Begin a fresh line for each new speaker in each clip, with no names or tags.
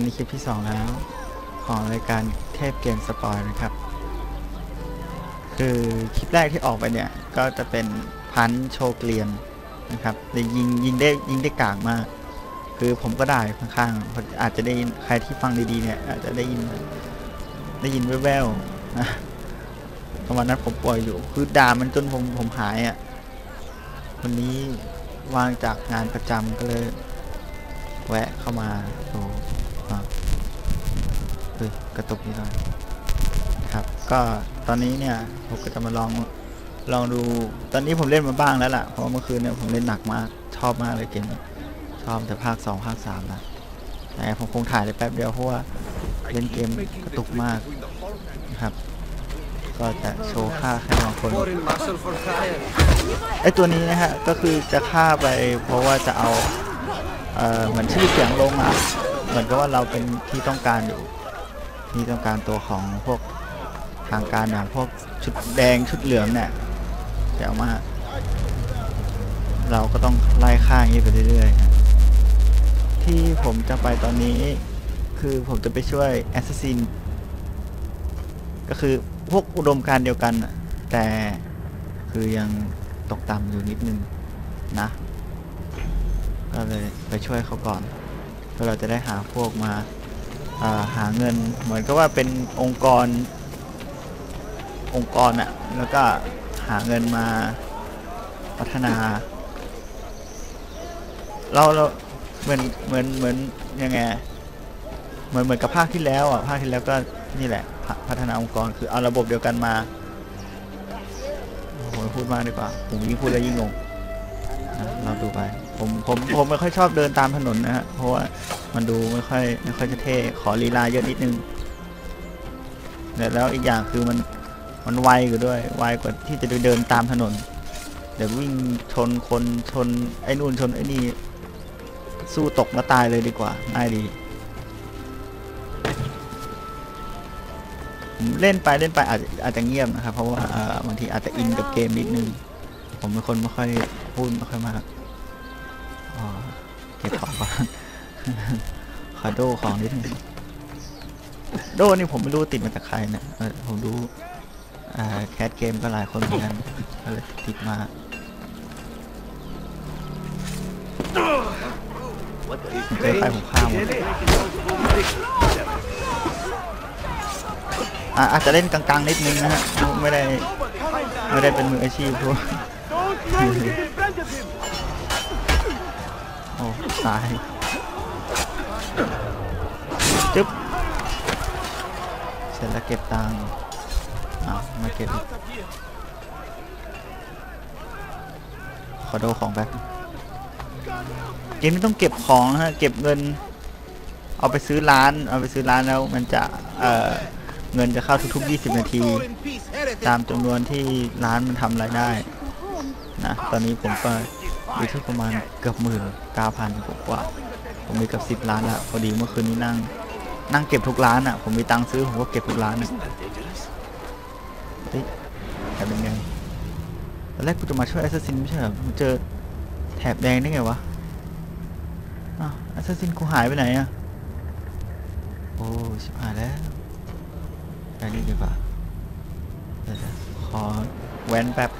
ตอนนี้คลิปที่ 2 แล้ว ของรายการเทพเกมสปอยนะครับ คือคลิปแรกที่ออกไปเนี่ย ก็จะเป็นพันโชว์เกลียนนะครับแต่ยิงยิงได้ยิงได้กากมาก คือผมก็ได้ค่อนข้างอาจจะได้ยินใครที่ฟังดีๆเนี่ยอาจจะได้ยินได้ยินแว่วๆนะประมาณนั้นผมปล่อยอยู่ คือด่ามันจนผมผมหายอะ่ะวันนี้วางจากงานประจำก็เลย แวะเข้ามาดู เฮ้ยกระตุกนิดหน่อยครับ ก็ตอนนี้เนี่ยผมก็จะมาลองลองดู ตอนนี้ผมเล่นมาบ้างแล้วล่ะ เพราะเมื่อคืนเนี่ยผมเล่นหนักมาก ชอบมากเลยเกมนี้ ชอบแต่ภาค2ภาค3นะแต่ผมคงถ่ายได้แป๊บเดียวเพราะว่าเล่นเกมกระตุกมากนะครับ ก็จะโชว์ค่าแค่บางคน ไอตัวนี้นะฮะ ก็คือจะฆ่าไปเพราะว่าจะเอา เอ่อ เหมือนชื่อเสียงลงอะ เหมือนกับว่าเราเป็นที่ต้องการอยู่ ที่ต้องการตัวของพวกทางการอย่างพวกชุดแดงชุดเหลืองเนี่ยแจ๋วมากเราก็ต้องไล่ฆ่างนี้ไปเรื่อยๆที่ผมจะไปตอนนี้คือผมจะไปช่วยแอสซัสซินก็คือพวกอุดมการเดียวกันแต่คือยังตกต่ำอยู่นิดนึงนะ ก็เลยไปช่วยเขาก่อนเพื่อเราจะได้หาพวกมา หาเงินเหมือนกับว่าเป็นองค์กรองค์กรอะแล้วก็หาเงินมาพัฒนาเราเราเหมือนเหมือนเหมือนยังไงเหมือนเหมือนกับภาคที่แล้วอะภาคที่แล้วก็นี่แหละพพัฒนาองค์กรคือเอาระบบเดียวกันมาโอ้โหพูดมากดีกว่าผมยิ่งพูดแล้วยิ่งงง ดูไป ผมผมผมไม่ค่อยชอบเดินตามถนนนะฮะ เพราะว่ามันดูไม่ค่อยไม่ค่อยจะเท่ ขอลีลาเยอะนิดนึงแต่แล้วอีกอย่างคือมันมันไวกว่าด้วยไวกว่าที่จะเดินตามถนน เดี๋ยววิ่งชนคนชนไอ้นู่นชนไอ้นี่สู้ตกมาตายเลยดีกว่าง่ายดีผมเล่นไปเล่นไปอาจจะอาจจะเงียบนะครับ เพราะว่าบางทีอาจจะอินกับเกมนิดนึง ผมเป็นคนไม่ค่อยพูดไม่ค่อยมาก อ๋อเก็บของก่อนขอโดของนิดนึงโดนี่ผมไม่รู้ติดมาจากใครนะผมดูแคสเกมก็หลายคนเหมือนกันก็เลยติดมา เจอใครผมฆ่าหมดอะอาจจะเล่นกลางๆนิดนึงนะฮะ ไม่ได้ ไม่ได้เป็นมืออาชีพพวก โอ้ตายจึ๊บเสร็จแล้วเก็บตังค์อ้าวมาเก็บอีกขอดูของแป๊บเกมนี้ต้องเก็บของนะฮะเก็บเงิน เอาไปซื้อร้าน เอาไปซื้อร้านแล้วมันจะเอ่อเงินจะเข้าทุกๆ 20 นาที ตามจำนวนที่ร้านมันทำรายได้นะตอนนี้ผมก็ อยู่ที่ประมาณเกือบหมื่นเก้าพันกว่า ผมมีเกับสิบล้านละพอดีเมื่อคืนนี้นั่ง นั่งเก็บทุกร้านอะ ผมมีตังค์ซื้อผมก็เก็บทุกร้านอะเฮ้ยแถบแดงตอนแรกกูจะมาช่วยแอสซัสซินไม่ใช่เหรอกูเจอแถบแดงได้ไงวะอ้าวแอสซัสซินกูหายไปไหนอะ โอ้ชิบหายแล้วอันนี้ดีกว่าเดี๋ยวๆขอแว้นแป๊บ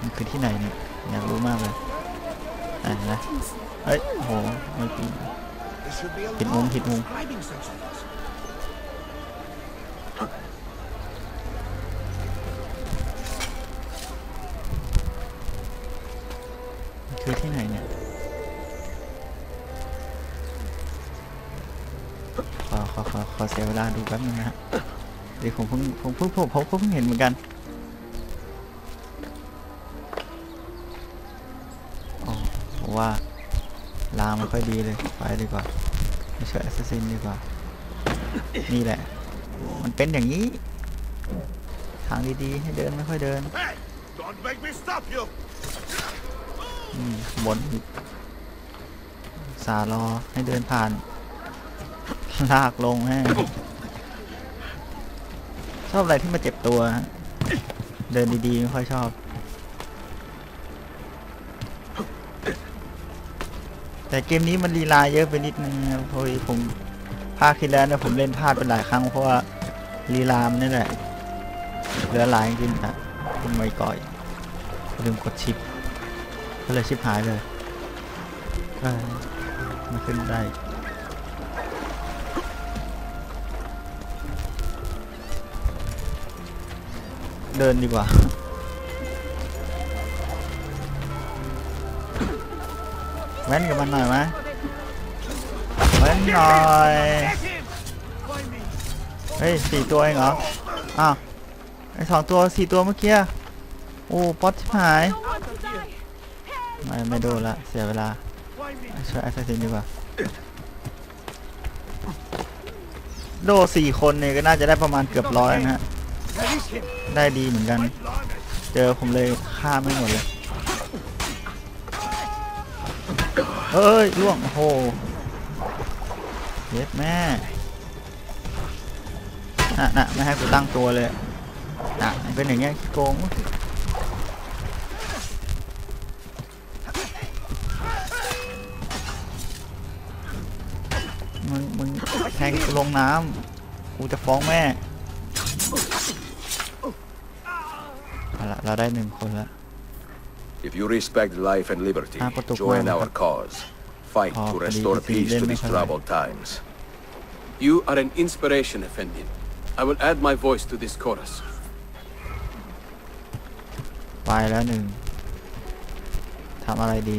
มันคือที่ไหนเนี่ย อยากรู้มากเลยอะนะเฮ้ยโหไม่ปีนผิดมุมผิดมุมคือที่ไหนเนี่ยขอขอขอขอเสียเวลาดูแป๊บนึงนะฮะเดี๋ยวผมเพิ่งผมเพิ่งผมเพิ่งเห็นเหมือนกัน ไม่ค่อยดีเลย ไปดีกว่าไม่ช่วยแอสซัสซินดีกว่า นี่แหละ มันเป็นอย่างนี้ ทางดีๆ ให้เดินไม่ค่อยเดิน
Hey, don't make me stop you.
อืมบนอีกสารอให้เดินผ่าน ลากลงให้ชอบอะไรที่มาเจ็บตัวฮะเดินดีๆ ไม่ค่อยชอบ แต่เกมนี้มันลีลาเยอะไปนิดนึงครับพราะว่าผมภาคที่แล้วเนี่ยผมเล่นพลาดไปหลายครั้งเพราะว่าลีลามนนี่แหละเหลือหลายจริงๆอะคุณไม่ก่อยลืมกดชิปก็เลยชิปหายเลยมาขึ้นได้เดินดีกว่า แว้นกับมันหน่อยไหมแว้นหน่อยเฮ้ยสี่ตัวเองเหรออ้าวไอสองตัวสี่ตัวเมื่อกี้โอ้ป๊อตชิบหายไม่ไม่ดนละเสียเวลาช่วยแอสซัสซินดีกว่าโดสี่คนเนี่ยก็น่าจะได้ประมาณเกือบร้อยนะฮะได้ดีเหมือนกัน เจอผมเลยฆ่าไม่หมดเลย เอ้ยล่วงโอ้โหเย็ดแม่น่ะน่ะไม่ให้กูตั้งตัวเลยน่ะเป็นอย่างเงี้ยโกงมึงมึงแทงกูลงน้ำกูจะฟ้องแม่เอาละเราได้หนึ่งคนละ
If you respect life and liberty, join our cause. Fight to restore peace to these troubled times.
You are an inspiration, Effendi. I will add my voice to this chorus.
ไปแล้วหนึ่งทำอะไรดี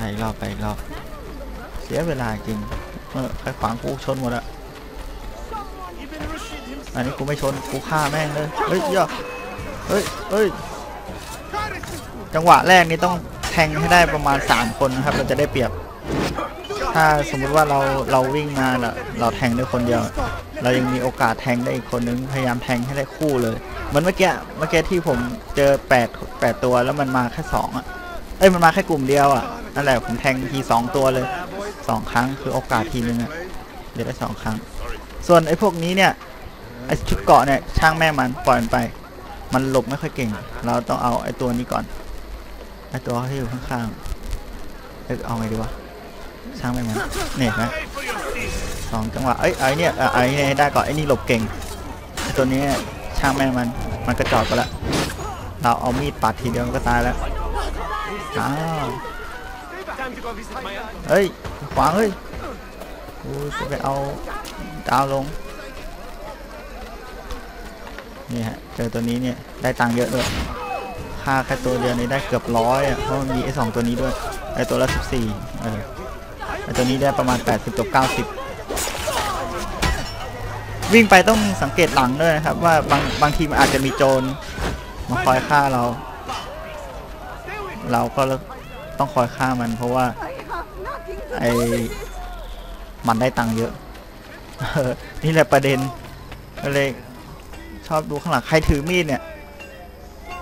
ไปอีกรอบไปอีกรอบ เสียเวลาจริงเออใครขวางกูชนหมดอะอันนี้กูไม่ชนกูฆ่าแม่งเลย เฮ้ยย่าเฮ้ยเฮ้ย จังหวะแรกนี่ต้องแทงให้ได้ประมาณ 3 คนนะครับ เราจะได้เปรียบ ถ้าสมมุติว่าเราเราวิ่งมาเราเราแทงได้คนเดียว เรายังมีโอกาสแทงได้อีกคนนึง พยายามแทงให้ได้คู่เลย เหมือนเมื่อกี้เมื่อกี้ที่ผมเจอ8 8ตัวแล้วมันมาแค่สองอะ เอ้ยมันมาแค่กลุ่มเดียวอะนั่นแหละผมแทงทีสองตัวเลยสองครั้งคือโอกาสทีนึงอะเดี๋ยวได้สองครั้ง ส่วนไอ้พวกนี้เนี่ยไอ้ชุดเกาะเนี่ยช่างแม่มันปล่อยมันไป มันหลบไม่ค่อยเก่ง เราต้องเอาไอ้ตัวนี้ก่อนไอ้ตัวที่อยู่ข้างๆเอ้ยเอาไงดีวะช่างแม่มันเนี่ยนไหมสองจังหวะเอ้ยไอ้เนี่ยไอ้เนี่ยให้ได้ก่อนไอ้นี่หลบเก่งไอ้ตัวนี้ช่างแม่มันมันกระจอกไปละเราเอามีดปัดทีเดียวมันก็ตายแล้ว อ้าวเฮ้ยขวางเฮ้ยกูจะไปเอาดาวลงนี่ฮะเจอตัวนี้เนี่ยได้ตังค์เยอะด้วยค่าแค่ตัวเดียวนี้ได้เกือบร้อยอะเพราะมันมีไอ้สองตัวนี้ด้วยไอ้ตัวละสิบสี่เออไอ้ตัวนี้ได้ประมาณ80กับ90วิ่งไปต้องสังเกตหลังด้วยนะครับว่าบางบางทีมันอาจจะมีโจรมาคอยฆ่าเรา เราก็ต้องคอยฆ่ามันเพราะว่าไอ้มันได้ตังค์เยอะ นี่แหละประเด็นก็เลยชอบดูข้างหลังใครถือมีดเนี่ย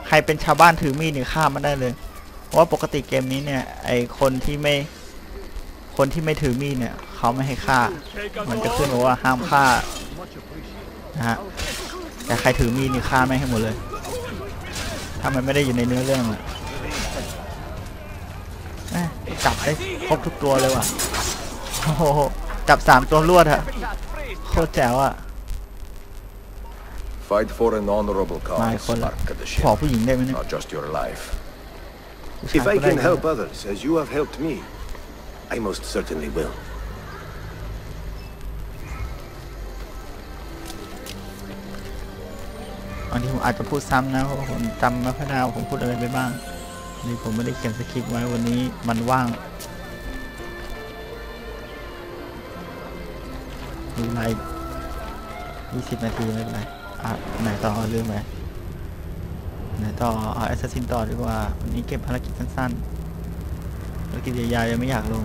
ใครเป็นชาวบ้านถือมีดเนี่ยฆ่ามันได้เลย เพราะว่าปกติเกมนี้เนี่ย ไอคนที่ไม่ คนที่ไม่ถือมีดเนี่ยเขาไม่ให้ฆ่า มันจะขึ้นบอกว่าห้ามฆ่านะฮะแต่ใครถือมีดนี่ฆ่าไม่ให้หมดเลย ถ้ามันไม่ได้อยู่ในเนื้อเรื่องอะ จับได้ครบทุกตัวเลยว่ะโอ้โหจับสามตัวรวดอะโคตรแจ๋วอะ
Fight for an honorable
มา
cause,
อีกคนละ
Spark the
ขอ
ship,
ผู้หญิงได้ไหมเนี่ย
not just your life.
ผู้ชาย
If I
ก็ได้
can
นะ
help others as you have helped me, I most certainly will.
บางทีผมอาจจะพูดซ้ำนะเพราะว่าผมจำไม่ค่อยได้ว่าผมพูดอะไรไปบ้าง นี่ผมไม่ได้เขียนสคริปต์ไว้วันนี้มันว่างมีไลฟ์ยี่สิบนาทีไม่เป็นไรอะไหนต่อลืมไปไหนต่อเอาแอสซัสซินต่อดีกว่า วันนี้เก็บภารกิจสั้นๆภารกิจใหญ่ๆยังไม่อยากลง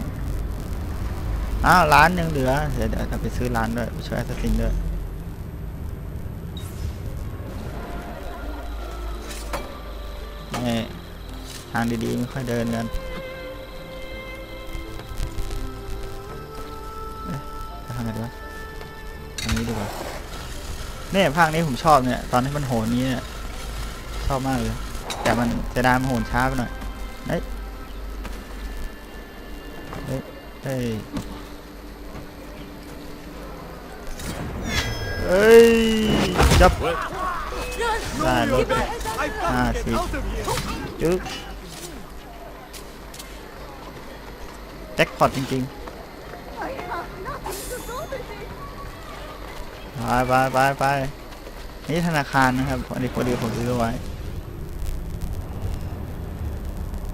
อ้าวร้านยังเหลือ เดี๋ยวเดี๋ยวจะไปซื้อร้านด้วยไปช่วยแอสซัสซินด้วย ทางดีๆไม่ค่อยเดินกันจะทำไงดีวะทางนี้ดีกว่าเนี่ยภาคนี้ผมชอบเนี่ย ตอนที่มันโหนนี้เนี่ย ชอบมากเลย แต่มันจะดามโหนช้าไปหน่อยเฮ้ยเฮ้ยเฮ้ยจับได้รถอ่าสิจึ๊ก จ็คพอตจริง
I have nothing to do with it.
ๆไปไปไปไปนี่ธนาคารนะครับพอดีพอดีผมซื้อไว้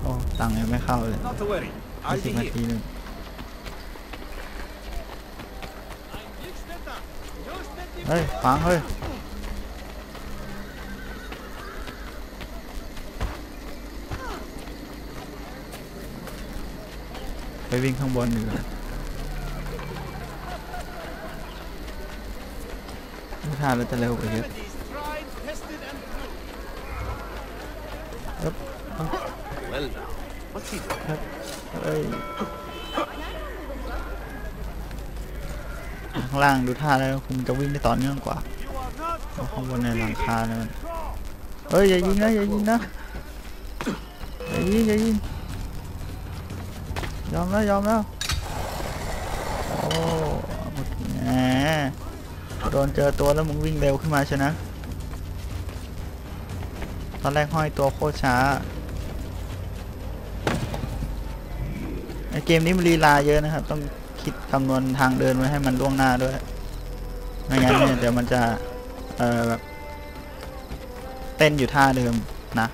โอ้ตังค์ยังไม่เข้าเลย
Not to worry.
ยี่สิบนาทีหนึ่งเฮ้ยฟังเฮ้ย ไปวิ่งข้างบนดีกว่าดูท่าแล้วจะเร็วกว่าเยอะครับ
Well now. What's he doing?
เอ้ยข้างล่างดูท่าแล้วคุณจะวิ่งได้ต่อเนื่องกว่าข้างบนในหลังคาเนี่ยมันเฮ้ยอย่ายิงนะอย่ายิงนะอย่ายิงอย่ายิง ยอมแล้วยอมแล้วโอ้แหมโดนเจอตัวแล้วมึงวิ่งเร็วขึ้นมาใช่นะ ตอนแรกห้อยตัวโคตรช้าไอเกมนี้มันลีลาเยอะนะครับ ต้องคิดคำนวณทางเดินไว้ให้มันล่วงหน้าด้วย ไม่งั้นเนี่ยเดี๋ยวมันจะ เออแบบเต้นอยู่ท่าเดิมนะ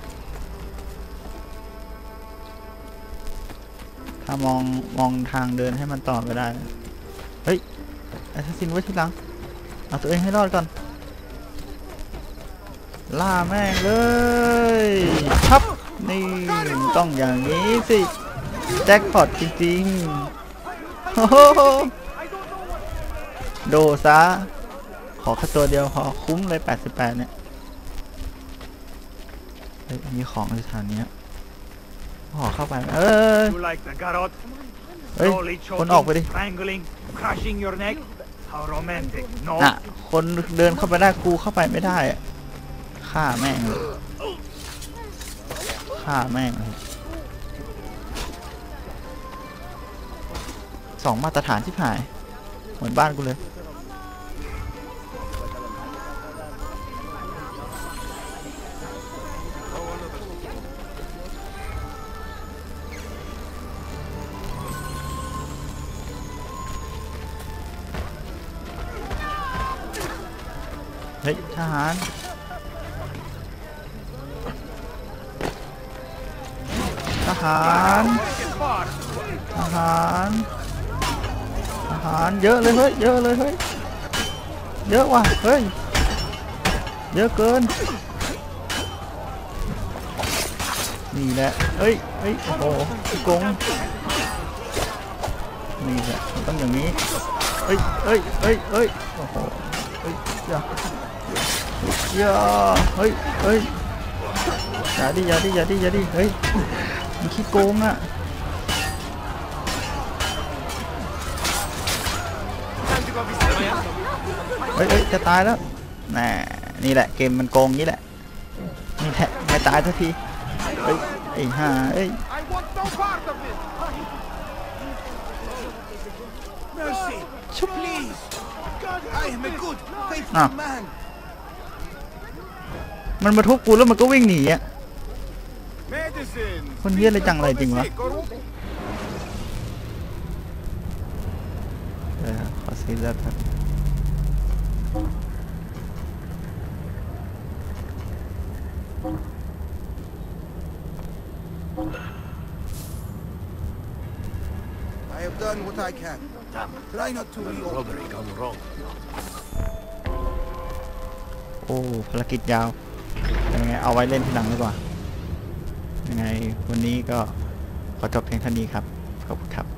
ถ้ามองมองทางเดินให้มันต่อไปได้ เฮ้ยไอ้ทัศซินไว้ทีหลัง เอาตัวเองให้รอดก่อน ล่าแม่งเลยครับนี่ต้องอย่างนี้สิ แจ็คพอตจริงๆโอ้โหโดซะขอแค่ตัวเดียวพอคุ้มเลย 88 เนี่ยเฮ้ยมีของในสถานนี้ ยขอเข้าไปเอ้ย
You like the garrot?
เฮ้ย
Slowly
คนออกไปดิ
choking, strangling, crushing your neck? How romantic, no?
อะคนเดินเข้าไปได้กูเข้าไปไม่ได้อะฆ่าแม่งเลยฆ่าแม่งเลยสองมาตรฐานที่หายเหมือนบ้านกูเลย เฮ้ยทหารทหารทหารทหารเยอะเลยเฮ้ยเยอะเลยเฮ้ยเยอะว่ะเฮ้ยเยอะเกินนี่แหละเฮ้ยเฮ้ยโอ้โหกงนี่แหละต้องอย่างนี้เฮ้ยเฮ้ยเฮ้ยเฮ้ยโอ้โหเฮ้ยอย่า ย่าเฮ้ยเฮ้ยอย่าดิอย่าดิอย่าดิอย่าดิเฮ้ยมันขี้โกงอะเฮ้ยเฮ้ยจะตายแล้วแหน่นี่แหละเกมมันโกงนี้แหละนี่แหละไม่ตายสักทีเฮ้ยไอ้ห่าเอ้ย
I want no part of
มันมาทุบกูแล้วมันก็วิ่งหนีอะ
Medicine!
คนเฮี้ยอะไรจังเลยจริงวะเออขอซื้อเลือดครับ
I have done what I can. Try not to reopen.
Robbery gone wrong.
โอ้ภารกิจยาว ยังไงเอาไว้เล่นทีหลังดีกว่า ยังไงวันนี้ก็ขอจบเพียงเท่านี้ครับ ขอบคุณครับ